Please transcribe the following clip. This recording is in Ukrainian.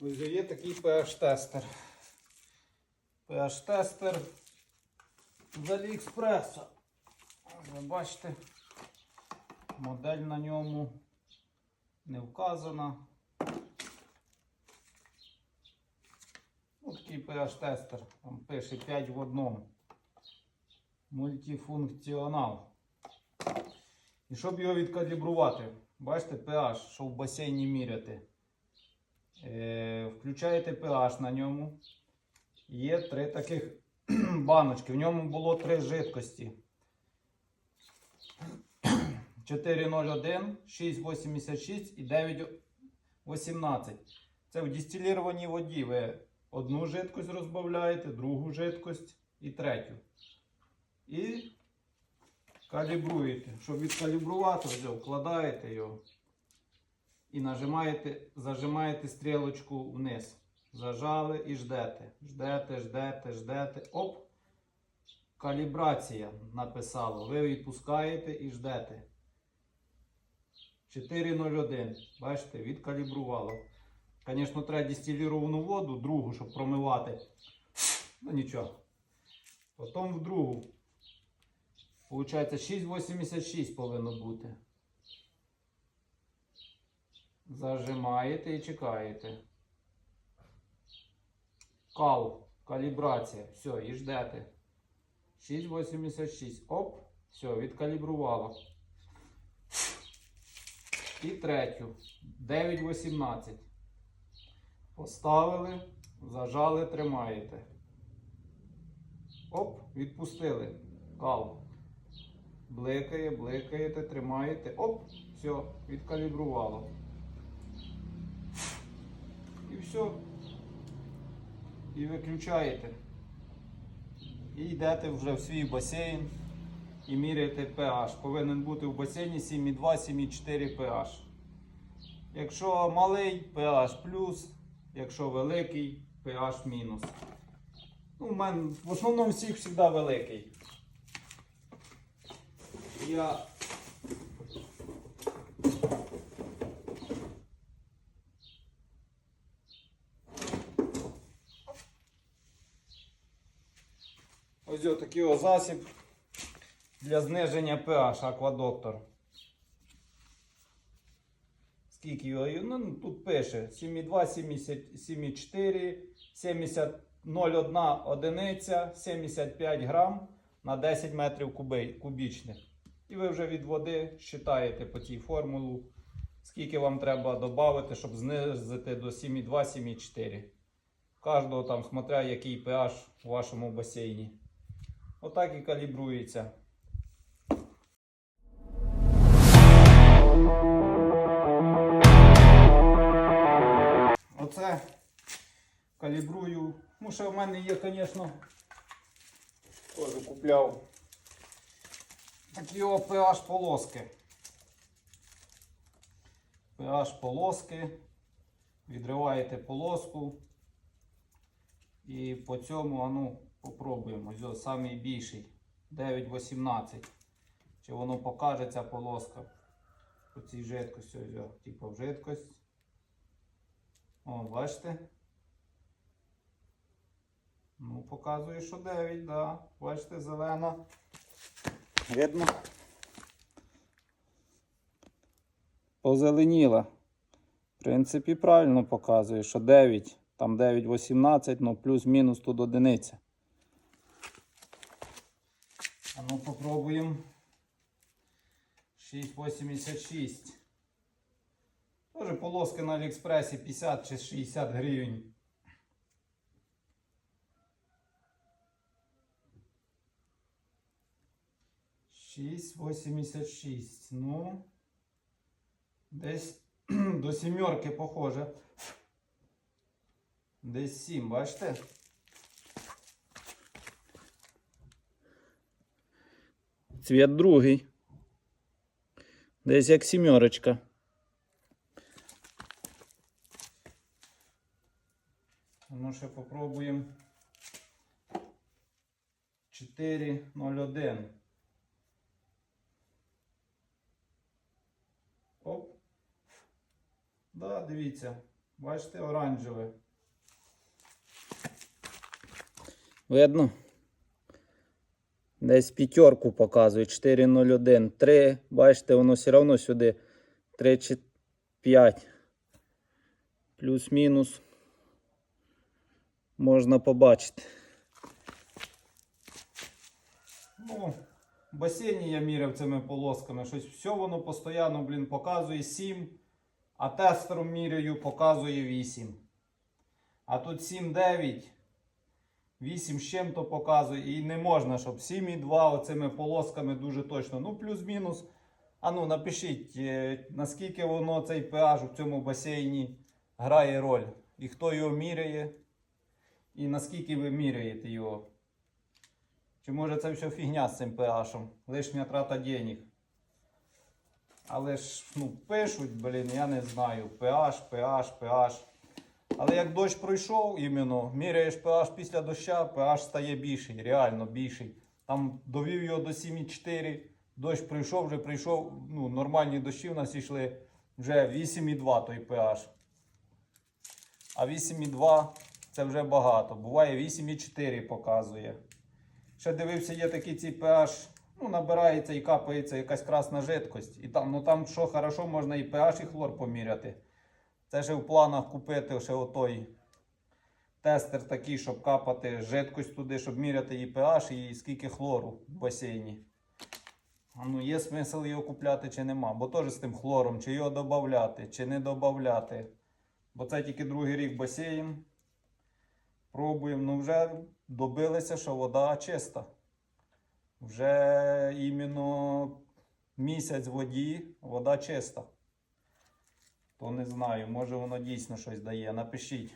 Ось є такий PH-тестер. PH-тестер з Аліекспреса. Ви бачите, модель на ньому не вказана. Ось такий PH-тестер. Там пише 5 в одному. Мультифункціонал. І щоб його відкалібрувати, бачите, pH, що в басейні міряти. Е, включаєте pH на ньому. Є три таких баночки. В ньому було три жидкості. 4,01, 6,86 і 9,18. Це в дистилірованій воді. Ви одну жидкость розбавляєте, другу жидкость і третю. І калібруєте. Щоб відкалібрувати, вкладаєте його і нажимаєте, зажимаєте стрілочку вниз. Зажали і ждете. Ждете, ждете, ждете. Оп! Калібрація написало. Ви відпускаєте і ждете. 4.01. Бачите, відкалібрувало. Звісно, треба дистиліровану воду, другу, щоб промивати. Ну нічого. Потім в другу. Получається 6,86 повинно бути. Зажимаєте і чекаєте. Кал, калібрація. Все, і ждете. 6,86. Оп, все, відкалібрувало. І третю. 9,18. Поставили, зажали, тримаєте. Оп, відпустили. Кал. Бликає, бликаєте, тримаєте. Оп, все, відкалібрувало. І все. І виключаєте. І йдете вже в свій басейн і міряєте pH. Повинен бути в басейні 7,2, 7,4 pH. Якщо малий pH плюс, якщо великий pH мінус. Ну, у мене в основному всіх завжди великий. Я Ось такий ось засіб для зниження pH аквадоктор. Скільки його? Ну, тут пише 7,2, 70 7,4, 70, 0,1 одиниця, 75 грам на 10 метрів кубічних. І ви вже від води считаєте по цій формулу, скільки вам треба додати, щоб знизити до 7,2, 7,4. Кожного там, смотря який pH у вашому басейні. Отак і калібрується. Оце калібрую. Ну, ще в мене є, звісно, теж купляв такі pH полоски. pH полоски. Відриваєте полоску. І по цьому, а ну, попробуємо. Ось самий більший. 9,18. Чи воно покаже ця полоска по цій жидкості. Ось, типу в жидкость. О, бачите? Ну, показує, що 9, да. Бачите, зелена. Видно? Позеленіла. В принципі, правильно показує, що 9. Там 9,18, ну плюс-мінус тут одиниця. А ну попробуємо. 6,86. Тоже полоски на Аліекспресі 50 чи 60 гривень. Шість восемьдесят шість. Ну, десь до сімерки похоже. Десь 7, бачите? Цвіт другий. Десь як сімерочка. Ну, ще попробуємо. 4,01. Оп. Да, дивіться. Бачите, оранжеве. Видно? Десь п'ятерку показує. 4,01. 3. Бачите, воно все одно сюди 3 чи 5. Плюс-мінус. Можна побачити. Ну, басейні я міряв цими полосками. Щось все воно постійно, блін, показує 7, а тестером міряю, показує 8. А тут 7-9, 8 з чим-то показує. І не можна, щоб 7,2 оцими полосками дуже точно. Ну, плюс-мінус. А ну, напишіть, е, наскільки воно цей pH у цьому басейні грає роль. І хто його міряє, і наскільки ви міряєте його. Чи може це все фігня з цим pH? Лишня трата денег. Але ж ну, пишуть, блін, я не знаю. pH, pH, pH. Але як дощ пройшов, іменно, міряєш pH після доща, pH стає більший, реально більший. Там довів його до 7,4, дощ прийшов, вже прийшов, ну, нормальні дощі в нас йшли вже 8,2 той pH. А 8,2 це вже багато. Буває 8,4 показує. Ще дивився, є такі ці pH, ну, набирається і капається якась красна жидкость. І там, ну там що хорошо, можна і pH, і хлор поміряти. Це ще в планах купити ще отой тестер такий, щоб капати жидкость туди, щоб міряти і pH, і скільки хлору в басейні. Ну, є смисл його купляти чи нема. Бо теж з тим хлором, чи його додати, чи не додати. Бо це тільки другий рік басейн. Пробуємо. Ну вже добилися, що вода чиста. Вже іменно місяць воді, вода чиста. То не знаю, може воно дійсно щось дає. Напишіть.